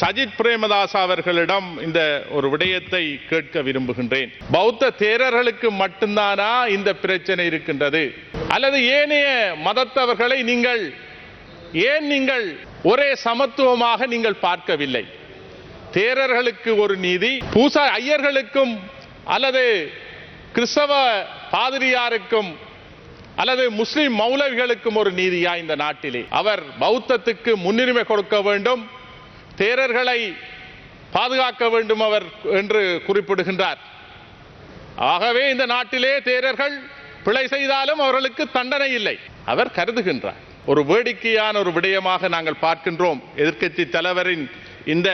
சஜித் பிரேமதாஸ் அவர்களிடம் இந்த ஒரு விடயத்தை கேட்க விரும்புகின்றேன். பௌத்த தேரர்களுக்கு மட்டும்தானா இந்த பிரச்சனை இருக்கின்றது? அல்லது ஏனைய மதத்தவர்களை நீங்கள் ஏன் நீங்கள் ஒரே சமத்துவமாக நீங்கள் பார்க்கவில்லை? தேரர்களுக்கு ஒரு நீதி பூசா ஐயர்களுக்கும் அல்லது கிறிஸ்தவ பாதிரியாருக்கும் அல்லது முஸ்லிம் மௌலவிகளுக்கும் ஒரு நீதியா இந்த நாட்டிலே? அவர் பௌத்தத்துக்கு முன்னுரிமை கொடுக்க வேண்டும் தேரர்களை பாதுகாக்க வேண்டும் அவர் என்று குறிப்பிடுகின்றார். ஆகவே இந்த நாட்டிலே தேரர்கள் பிழை செய்தாலும் அவர்களுக்கு தண்டனை இல்லை. அவர் கருதுகின்றார். ஒரு வேடிக்கையான ஒரு விடயமாக நாங்கள் பார்க்கின்றோம். எதிர்க்கட்சி தலைவரின் இந்த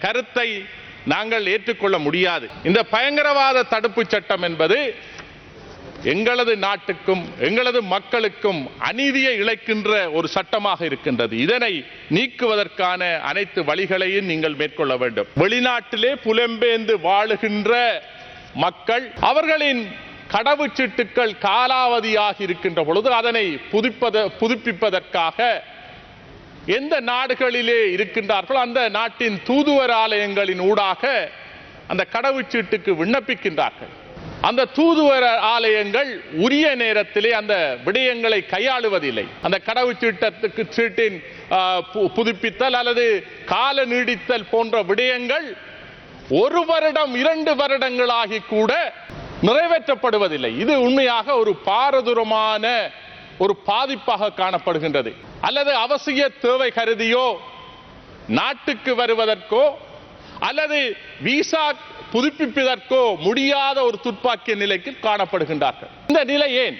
கருத்தை நாங்கள் ஏற்றுக்கொள்ள முடியாது. இந்த பயங்கரவாத தடுப்பு சட்டம் என்பது எங்களது நாட்டுக்கும் எங்களது மக்களுக்கும் அநீதியை இழைக்கின்ற ஒரு சட்டமாக இருக்கின்றது. இதனை நீக்குவதற்கான அனைத்து வழிகளையும் நீங்கள் மேற்கொள்ள வேண்டும். வெளிநாட்டிலே புலம்பெயர்ந்து வாழுகின்ற மக்கள் அவர்களின் கடவுச்சீட்டுக்கள் காலாவதியாக இருக்கின்ற பொழுது அதனை புதுப்பத புதுப்பிப்பதற்காக எந்த நாடுகளிலே இருக்கின்றார்களோ அந்த நாட்டின் தூதுவர் ஆலயங்களின் ஊடாக அந்த கடவுச்சீட்டுக்கு விண்ணப்பிக்கின்றார்கள். அந்த தூதுவர ஆலயங்கள் உரிய நேரத்திலே அந்த விடயங்களை கையாளுவதில்லை. அந்த கடவுச்சீட்டத்துக்கு சீட்டின் பு- புதுப்பித்தல் அல்லது கால நீடித்தல் போன்ற விடயங்கள் ஒரு வருடம் இரண்டு வருடங்களாகி கூட நிறைவேற்றப்படுவதில்லை. இது உண்மையாக ஒரு பாரதூரமான ஒரு பாதிப்பாக காணப்படுகின்றது. அல்லது அவசிய தேவை கருதியோ நாட்டுக்கு வருவதற்கோ அல்லது விசா புதுப்பிப்பதற்கோ முடியாத ஒரு துப்பாக்கிய நிலைக்கு காணப்படுகின்றார்கள். இந்த நிலை ஏன்?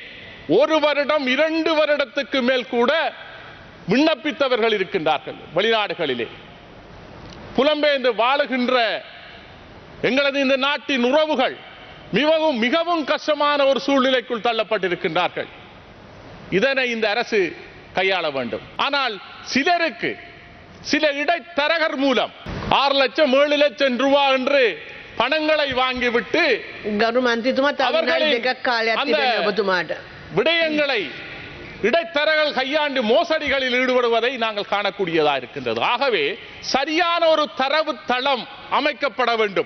ஒரு வருடம் இரண்டு வருடத்துக்கு மேல் கூட விண்ணப்பித்தவர்கள் இருக்கின்றார்கள் வெளிநாடுகளிலே. புலம்பெயர்ந்து வாழுகின்ற எங்களது இந்த நாட்டின் உறவுகள் மிகவும் மிகவும் கஷ்டமான ஒரு சூழ்நிலைக்குள் தள்ளப்பட்டிருக்கின்றார்கள். இதனை இந்த அரசு கையாள வேண்டும். ஆனால் சிலருக்கு சில இடைத்தரகர் மூலம் ஆறு லட்சம் ஏழு லட்சம் ரூபா என்று பணங்களை வாங்கிவிட்டு விடயங்களை இடைத்தரகள் கையாண்டு மோசடிகளில் ஈடுபடுவதை நாங்கள் காணக்கூடியதா இருக்கின்றது. ஆகவே சரியான ஒரு தரவு தளம் அமைக்கப்பட வேண்டும்.